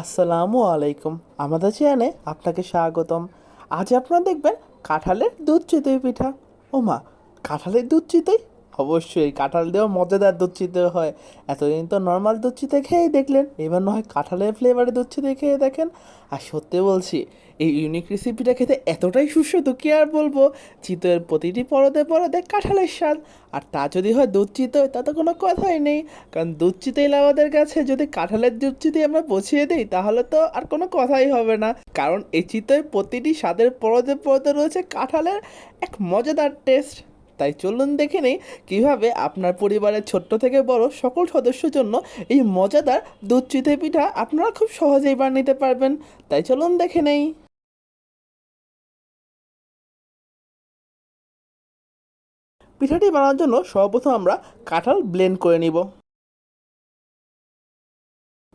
আসসালামু আলাইকুম। আমাদের চ্যানেলে আপনাকে স্বাগতম। আজ আপনারা দেখবেন কাঁঠালের দুধ চিতই পিঠা। ও মা কাঁঠালের দুধ চিতই অবশ্যই, কাঁঠাল দিয়েও মজাদার দুধ চিতই হয়। এতদিন তো নর্মাল দুধ চিতই খেয়েই দেখলেন, এবার না হয় কাঁঠালের ফ্লেভারে দুধ চিতই খেয়ে দেখেন। আর সত্যি বলছি, এই ইউনিক রেসিপিটা খেতে এতটাই সুস্বাদু, কি আর বলব? চিতইয়ের প্রতিটি পরদে পরদে কাঁঠালের স্বাদ। আর তা যদি হয় দুধ চিতই তা তো কোনো কথাই নেই। কারণ দুধ চিতই লাভাদের কাছে যদি কাঁঠালের দুধ চিতই আমরা পৌঁছিয়ে দিই, তাহলে তো আর কোনো কথাই হবে না। কারণ এই চিতই প্রতিটি স্বাদের পরদে পরতে রয়েছে কাঁঠালের এক মজাদার টেস্ট তাই চলুন দেখে নেই কীভাবে আপনার পরিবারের ছোট্ট থেকে বড় সকল সদস্যের জন্য এই মজাদার দুধ চিতই পিঠা আপনারা খুব সহজেই বানিয়ে পারবেন। তাই চলুন দেখে নেই। পিঠাটি বানানোর জন্য সর্বপ্রথম আমরা কাঁঠাল ব্লেন্ড করে নিব।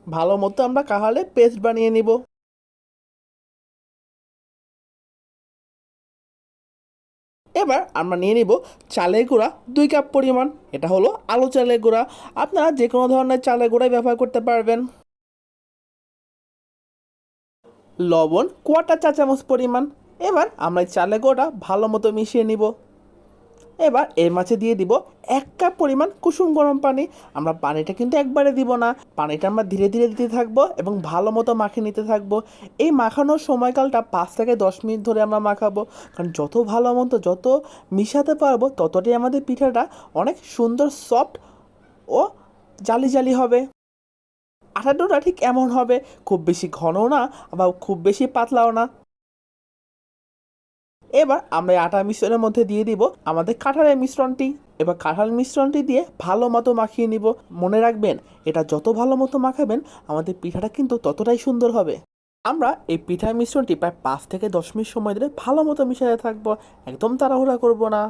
ভালো মতো আমরা কাঁঠালে পেস্ট বানিয়ে নিব। এবার আমরা নিয়ে নিব চালের গুঁড়া দুই কাপ পরিমাণ। এটা হলো আলু চালের গুঁড়া। আপনারা যে কোনো ধরনের চালের গুঁড়াই ব্যবহার করতে পারবেন। লবণ কোয়াটার চা চামচ পরিমাণ। এবার আমরা চালের গুঁড়োটা ভালো মতো মিশিয়ে নিব। এবার এর মাঝে দিয়ে দিব এক কাপ পরিমাণ কুসুম গরম পানি। আমরা পানিটা কিন্তু একবারে দিব না। পানিটা আমরা ধীরে ধীরে দিতে থাকব এবং ভালো মতো মাখিয়ে নিতে থাকব। এই মাখানোর সময়কালটা পাঁচ থেকে দশ মিনিট ধরে আমরা মাখাবো। কারণ যত ভালো মতো যত মিশাতে পারব, ততটাই আমাদের পিঠাটা অনেক সুন্দর, সফট ও জালি জালি হবে। আটার ঠিক এমন হবে, খুব বেশি ঘনও না, আবার খুব বেশি পাতলাও না। এবার আমরা আটা মিশ্রণের মধ্যে দিয়ে দিব আমাদের কাঁঠালের মিশ্রণটি। এবার কাঁঠাল মিশ্রণটি দিয়ে ভালো মতো মাখিয়ে নিব। মনে রাখবেন, এটা যত ভালো মতো মাখাবেন, আমাদের পিঠাটা কিন্তু ততটাই সুন্দর হবে। আমরা এই পিঠার মিশ্রণটি প্রায় পাঁচ থেকে দশ মিনিট সময় ধরে ভালো মতো মিশাতে থাকব। একদম তাড়াহুড়া করব না।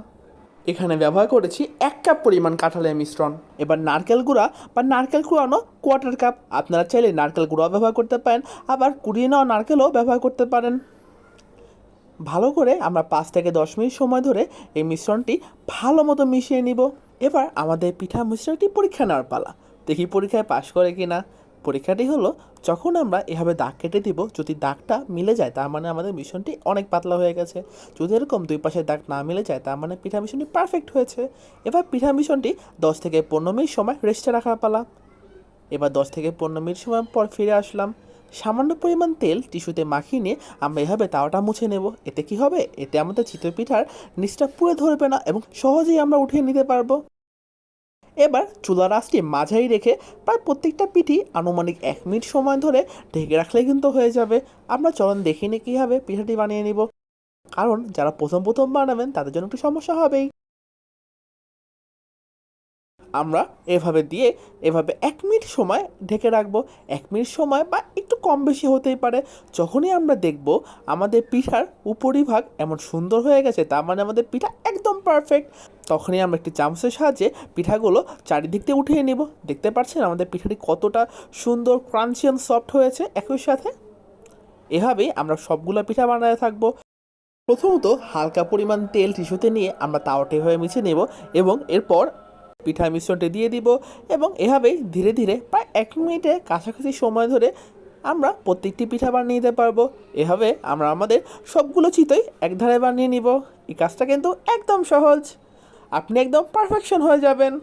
এখানে ব্যবহার করেছি এক কাপ পরিমাণ কাঁঠালের মিশ্রণ। এবার নারকেল গুঁড়া বা নারকেল কুড়ানো কোয়ার্টার কাপ। আপনারা চাইলে নারকেল গুঁড়াও ব্যবহার করতে পারেন, আবার কুড়িয়ে নেওয়া নারকেলও ব্যবহার করতে পারেন। ভালো করে আমরা পাঁচ থেকে দশ মিনিট সময় ধরে এই মিশ্রণটি ভালো মতো মিশিয়ে নিব। এবার আমাদের পিঠা মিশ্রণটি পরীক্ষা নেওয়ার পালা। দেখি পরীক্ষায় পাশ করে কি না। পরীক্ষাটি হলো, যখন আমরা এভাবে দাগ কেটে দিব, যদি দাগটা মিলে যায়, তার মানে আমাদের মিশ্রণটি অনেক পাতলা হয়ে গেছে। যদি এরকম দুই পাশের দাগ না মিলে যায়, তার মানে পিঠা মিশ্রণটি পারফেক্ট হয়েছে। এবার পিঠা মিশ্রণটি দশ থেকে পনেরো মিনিট সময় রেস্টে রাখার পালা। এবার দশ থেকে পনেরো মিনিট সময় পর ফিরে আসলাম। সামান্য পরিমাণ তেল টিস্যুতে মাখিয়ে নিয়ে আমরা এভাবে তাওয়াটা মুছে নেব। এতে কি হবে? এতে আমাদের চিতই পিঠার নিচটা পুড়ে ধরবে না এবং সহজেই আমরা উঠিয়ে নিতে পারব। এবার চুলার আঁচটি মাঝারি রেখে প্রায় প্রত্যেকটা পিঠি আনুমানিক এক মিনিট সময় ধরে ঢেকে রাখলে কিন্তু হয়ে যাবে। আমরা চলন দেখিনি কীভাবে পিঠাটি বানিয়ে নিব। কারণ যারা প্রথম প্রথম বানাবেন তাদের জন্য একটু সমস্যা হবেই। আমরা এভাবে দিয়ে এভাবে এক মিনিট সময় ঢেকে রাখব। এক মিনিট সময় বা একটু কম বেশি হতেই পারে। যখনই আমরা দেখব আমাদের পিঠার উপরিভাগ এমন সুন্দর হয়ে গেছে, তার মানে আমাদের পিঠা একদম পারফেক্ট তখনই আমরা একটি চামচের সাহায্যে পিঠাগুলো চারিদিক দিয়ে উঠিয়ে নেব। দেখতে পাচ্ছেন আমাদের পিঠাটি কতটা সুন্দর ক্রাঞ্চি অ্যান্ড সফট হয়েছে একই সাথে? এভাবেই আমরা সবগুলো পিঠা বানাতে থাকব। প্রথমত হালকা পরিমাণ তেল টিস্যুতে নিয়ে আমরা তাওয়াটা এভাবে মিশিয়ে নেব এবং এরপর পিঠা মিশ্রণটি দিয়ে দিব এবং এভাবেই ধীরে ধীরে প্রায় এক মিনিটে কাছাকাছি সময় ধরে আমরা প্রত্যেকটি পিঠা বানিয়ে নিতে পারব। এভাবে আমরা আমাদের সবগুলো চিতই একধারে বানিয়ে নিব। এই কাজটা কিন্তু একদম সহজ। আপনি একদম পারফেকশন হয়ে যাবেন।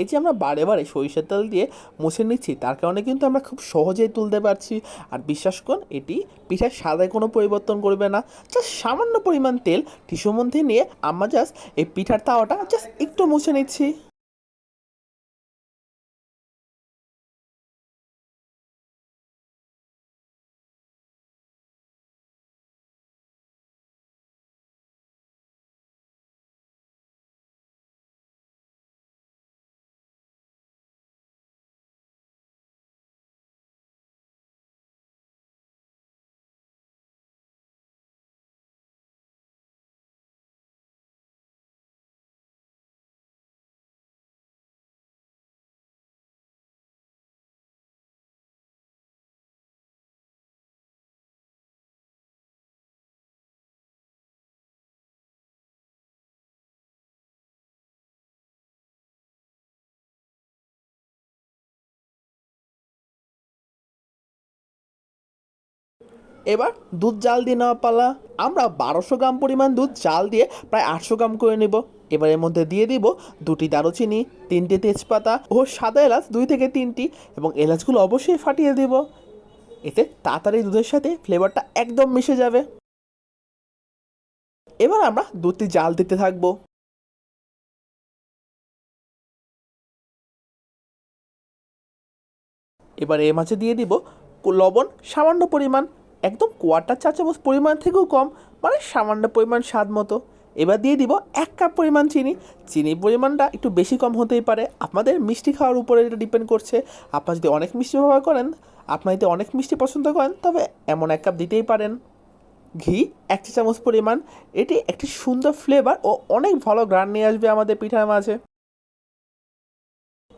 এই যে আমরা বারে বারে সরিষার তেল দিয়ে মুছে নিচ্ছি, তার কারণে কিন্তু আমরা খুব সহজেই তুলতে পারছি। আর বিশ্বাস করুন এটি পিঠার স্বাদে কোনো পরিবর্তন করবে না। জাস্ট সামান্য পরিমাণ তেল টিস্যুর মধ্যে নিয়ে আমরা জাস্ট এই পিঠার তাওয়াটা জাস্ট একটু মুছে নিচ্ছি। এবার দুধ জাল দিয়ে নেওয়া পালা। আমরা বারোশো গ্রাম পরিমাণ দুধ জাল দিয়ে প্রায় আটশো গ্রাম করে নেব। এবার এর মধ্যে দিয়ে দিব দুটি দারুচিনি, তিনটি তেজপাতা ও সাদা এলাচ, দুই থেকে তিনটি এবং এলাচগুলো অবশ্যই ফাটিয়ে দেব। এতে তাড়াতাড়ি দুধের সাথে ফ্লেভারটা একদম মিশে যাবে। এবার আমরা দুধটি জাল দিতে থাকব। এবার এর মাঝে দিয়ে দিব লবণ সামান্য পরিমাণ। একদম কোয়াটার চা চামচ পরিমাণ থেকেও কম মানে সামান্য পরিমাণ স্বাদ মতো। এবার দিয়ে দিব এক কাপ পরিমাণ চিনি। চিনির পরিমাণটা একটু বেশি কম হতেই পারে। আপনাদের মিষ্টি খাওয়ার উপরে এটা ডিপেন্ড করছে। আপনারা যদি অনেক মিষ্টি ব্যবহার করেন, আপনারা যদি অনেক মিষ্টি পছন্দ করেন, তবে এমন এক কাপ দিতেই পারেন। ঘি, এক চা চামচ পরিমাণ। এটি একটি সুন্দর ফ্লেভার ও অনেক ভালো গ্রান নিয়ে আসবে আমাদের পিঠার মাঝে।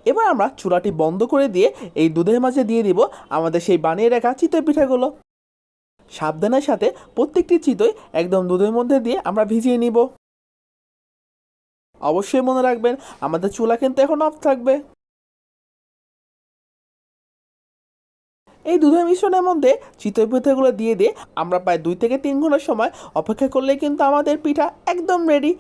এবার আমরা চুলাটি বন্ধ করে দিয়ে এই দুধের মাঝে দিয়ে দিব আমাদের সেই বানিয়ে রাখা চিতই পিঠাগুলো। সাবধানের সাথে প্রত্যেকটি চিতই একদম দুধের মধ্যে দিয়ে আমরা ভিজিয়ে নিব। অবশ্যই মনে রাখবেন, আমাদের চুলা কিন্তু এখন অফ থাকবে। এই দুধের মিশ্রণের মধ্যে চিতই পিঠাগুলো দিয়ে দিয়ে আমরা প্রায় দুই থেকে তিন ঘণ্টার সময় অপেক্ষা করলে কিন্তু আমাদের পিঠা একদম রেডি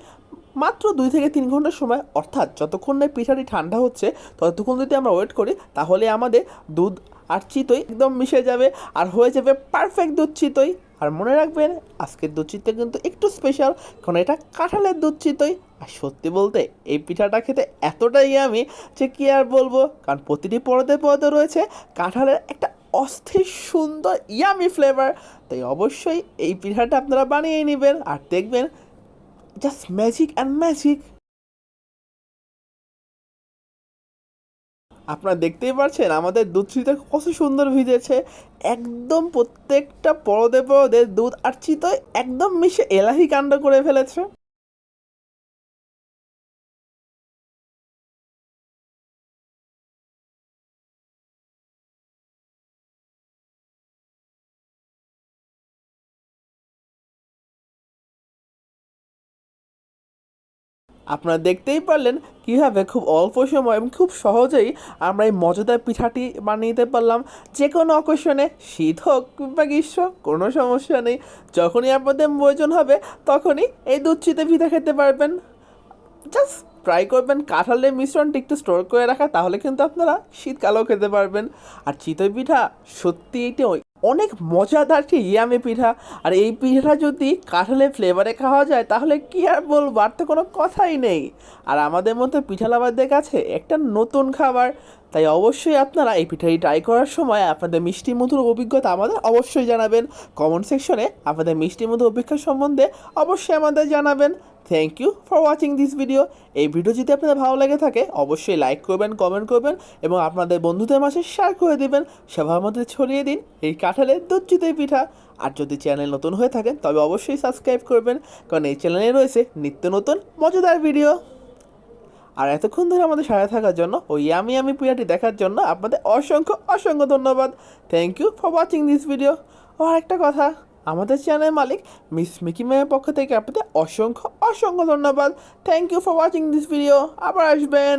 মাত্র দুই থেকে তিন ঘণ্টার সময়, অর্থাৎ যতক্ষণ না পিঠাটি ঠান্ডা হচ্ছে, ততক্ষণ যদি আমরা ওয়েট করি, তাহলে আমাদের দুধ আর চিতই একদম মিশে যাবে আর হয়ে যাবে পারফেক্ট দুধ চিতই। আর মনে রাখবেন, আজকের দুধ চিতই কিন্তু একটু স্পেশাল কারণ এটা কাঁঠালের দুধ চিতই। আর সত্যি বলতে, এই পিঠাটা খেতে এতটাই আমি যে কী আর বলব, কারণ প্রতিটি পরতে পরতে রয়েছে কাঁঠালের একটা অস্থির সুন্দর ইয়ামি ফ্লেভার তাই অবশ্যই এই পিঠাটা আপনারা বানিয়ে নেবেন, আর দেখবেন জাস্ট ম্যাজিক অ্যান্ড ম্যাজিক আপনারা দেখতেই পাচ্ছেন, আমাদের দুধ চিতা কত সুন্দর ভিজেছে। একদম প্রত্যেকটা পরদে পরদে দুধ আর চিতই একদম মিশে এলাহি কাণ্ড করে ফেলেছে। আপনারা দেখতেই পারলেন কীভাবে খুব অল্প সময় এবং খুব সহজেই আমরা এই মজাদার পিঠাটি বানিয়ে নিতে পারলাম। যে কোনো অকেশনে শীত হোক কিংবা গ্রীষ্ম, কোনো সমস্যা নেই। যখনই আপনাদের প্রয়োজন হবে, তখনই এই দুধ চিতে পিঠা খেতে পারবেন। জাস্ট ট্রাই করবেন, কাঁঠালের মিশ্রণটি একটু স্টোর করে রাখা, তাহলে কিন্তু আপনারা শীতকালেও খেতে পারবেন। আর চিতই পিঠা সত্যি এটি অনেক মজাদার একটি ইয়ামি পিঠা। আর এই পিঠাটা যদি কাঁঠালের ফ্লেভারে খাওয়া যায়, তাহলে কি আর বলব? আর তো কোনো কথাই নেই। আর আমাদের মতো পিঠা লাভারদের কাছে একটা নতুন খাবার। তাই অবশ্যই আপনারা এই পিঠাটি ট্রাই করার সময় আপনাদের মিষ্টি মধুর অভিজ্ঞতা আমাদের অবশ্যই জানাবেন। কমেন্ট সেকশনে আপনাদের মিষ্টি মধুর অভিজ্ঞতা সম্বন্ধে অবশ্যই আমাদের জানাবেন। Thank you for watching this video এই ভিডিও যদি আপনাদের ভালো লেগে থাকে, অবশ্যই লাইক করবেন কমেন্ট করবেন এবং আপনাদের বন্ধুদের মাঝে শেয়ার করে দিবেন। সবার মধ্যে ছড়িয়ে দিন এই কাঁঠালের দুধ পিঠা। আর যদি চ্যানেল নতুন হয়ে থাকেন, তবে অবশ্যই সাবস্ক্রাইব করবেন। কারণ এই চ্যানেলে রয়েছে নিত্য নতুন মজাদার ভিডিও আর এতক্ষণ ধরে আমাদের সাথে থাকার জন্য ওই আমি আমি পিয়াটি দেখার জন্য আপনাদের অসংখ্য অসংখ্য ধন্যবাদ। Thank you for watching this video ও, আরেকটা কথা, আমাদের চ্যানেলের মালিক মিস মিকি ম্যামের পক্ষ থেকে আপনাদের অসংখ্য অসংখ্য ধন্যবাদ। Thank you for watching this video আবার আসবেন।